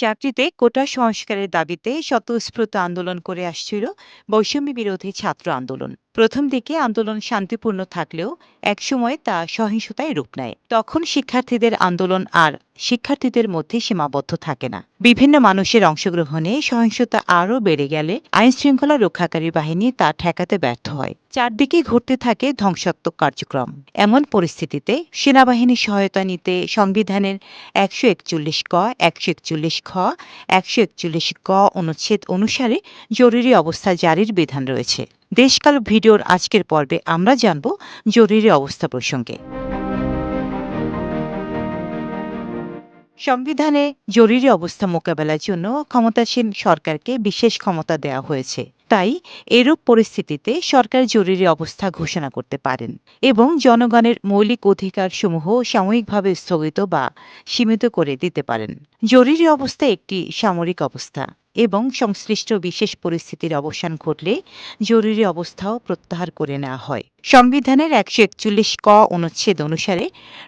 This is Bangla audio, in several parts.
চাকরিতে কোটা সংস্কারের দাবিতে স্বতঃস্ফূর্ত আন্দোলন করে আসছিল বৈষম্য বিরোধী ছাত্র আন্দোলন। প্রথম দিকে আন্দোলন শান্তিপূর্ণ থাকলেও একসময় তা সহিংসতায় রূপ নেয়। তখন শিক্ষার্থীদের আন্দোলন আর শিক্ষার্থীদের মধ্যে সীমাবদ্ধ থাকে না। বিভিন্ন মানুষের অংশগ্রহণে সহিংসতা আরও বেড়ে গেলে আইন শৃঙ্খলা রক্ষাকারী বাহিনী তা ঠেকাতে ব্যর্থ হয়। চারদিকে ঘটতে থাকে ধ্বংসাত্মক কার্যক্রম। এমন পরিস্থিতিতে সেনাবাহিনীর সহায়তা নিতে সংবিধানের একশো একচল্লিশ ক, একশো একচল্লিশ খ, একশো একচল্লিশ ক অনুচ্ছেদ অনুসারে জরুরি অবস্থা জারির বিধান রয়েছে। দেশকাল ভিডিওর আজকের পর্বে আমরা জানব জরুরি অবস্থা প্রসঙ্গে। সংবিধানে জরুরি অবস্থা মোকাবেলার জন্য ক্ষমতাসীন সরকারকে বিশেষ ক্ষমতা দেওয়া হয়েছে। তাই এরূপ পরিস্থিতিতে সরকার জরুরি অবস্থা ঘোষণা করতে পারেন এবং জনগণের মৌলিক অধিকার সমূহ সাময়িকভাবে স্থগিত বা সীমিত করে দিতে পারেন। জরুরি অবস্থা একটি সামরিক অবস্থা। এবং সংশ্লিষ্ট বিশেষ পরিস্থিতির অবসান ঘটলে জরুরি অবস্থাও প্রত্যাহার করে নেওয়া হয়। সংবিধানের একশো একচল্লিশ ক অনুচ্ছেদ অনুসারে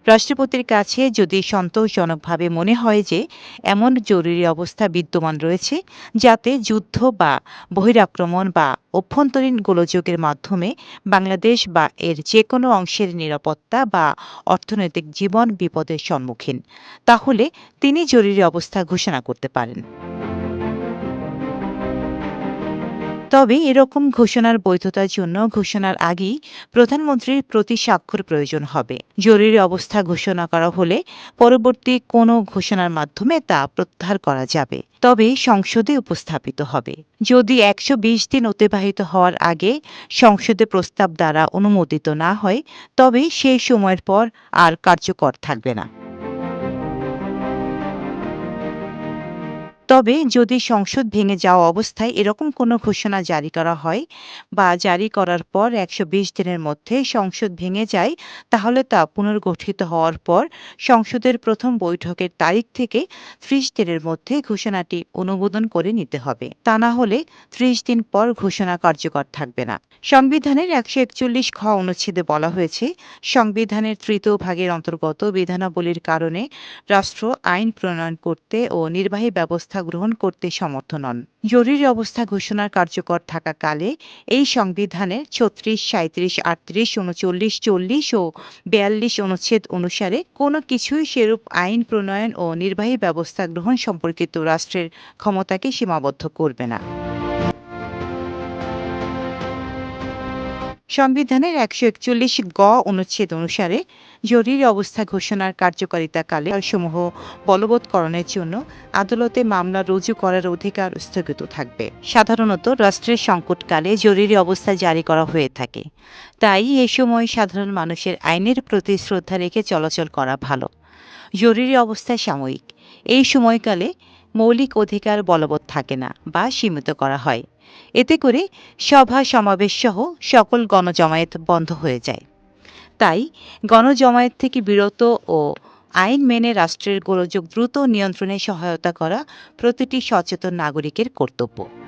রাষ্ট্রপতির কাছে যদি সন্তোষজনকভাবে মনে হয় যে এমন জরুরি অবস্থা বিদ্যমান রয়েছে, যাতে যুদ্ধ বা বহিরাক্রমণ বা অভ্যন্তরীণ গোলযোগের মাধ্যমে বাংলাদেশ বা এর যে কোনো অংশের নিরাপত্তা বা অর্থনৈতিক জীবন বিপদের সম্মুখীন, তাহলে তিনি জরুরি অবস্থা ঘোষণা করতে পারেন। তবে এরকম ঘোষণার বৈধতার জন্য ঘোষণার আগেই প্রধানমন্ত্রীর প্রতি স্বাক্ষর প্রয়োজন হবে। জরুরি অবস্থা ঘোষণা করা হলে পরবর্তী কোনো ঘোষণার মাধ্যমে তা প্রত্যাহার করা যাবে। তবে সংসদে উপস্থাপিত হবে। যদি একশো বিশ দিন অতিবাহিত হওয়ার আগে সংসদে প্রস্তাব দ্বারা অনুমোদিত না হয়, তবে সেই সময়ের পর আর কার্যকর থাকবে না। তবে যদি সংসদ ভেঙে যাওয়া অবস্থায় এরকম কোনো ঘোষণা জারি করা হয় বা জারি করার পর একশো বিশ দিনের মধ্যে সংসদ ভেঙে যায়, তাহলে তা পুনর্গঠিত হওয়ার পর সংসদের প্রথম বৈঠকের তারিখ থেকে ত্রিশ দিনের মধ্যে ঘোষণাটি অনুমোদন করে নিতে হবে। তা না হলে ত্রিশ দিন পর ঘোষণা কার্যকর থাকবে না। সংবিধানের একশো একচল্লিশ খ অনুচ্ছেদে বলা হয়েছে, সংবিধানের তৃতীয় ভাগের অন্তর্গত বিধানাবলীর কারণে রাষ্ট্র আইন প্রণয়ন করতে ও নির্বাহী ব্যবস্থা গ্রহণ করতে সমর্থ নন জরুরি অবস্থা ঘোষণার কার্যকর থাকাকালে এই সংবিধানের ছত্রিশ সাঁত্রিশ আটত্রিশ, উনচল্লিশ, চল্লিশ ও বিয়াল্লিশ অনুচ্ছেদ অনুসারে কোনো কিছুই সেরূপ আইন প্রণয়ন ও নির্বাহী ব্যবস্থা গ্রহণ সম্পর্কিত রাষ্ট্রের ক্ষমতাকে সীমাবদ্ধ করবে না। সংবিধানের একশো একচল্লিশ গ অনুচ্ছেদ অনুসারে জরুরি অবস্থা ঘোষণার কার্যকারিতাকালে সমূহ বলবৎকরণের জন্য আদালতে মামলা রুজু করার অধিকার স্থগিত থাকবে। সাধারণত রাষ্ট্রের সংকটকালে জরুরি অবস্থা জারি করা হয়ে থাকে। তাই এ সময় সাধারণ মানুষের আইনের প্রতি শ্রদ্ধা রেখে চলাচল করা ভালো। জরুরি অবস্থা সাময়িক। এই সময়কালে মৌলিক অধিকার বলবৎ থাকে না বা সীমিত করা হয়। এতে করে সভা সমাবেশ সহ সকল গণজমায়েত বন্ধ হয়ে যায়। তাই গণজমায়েত থেকে বিরত ও আইন মেনে রাষ্ট্রের গোলযোগ দ্রুত নিয়ন্ত্রণে সহায়তা করা প্রতিটি সচেতন নাগরিকের কর্তব্য।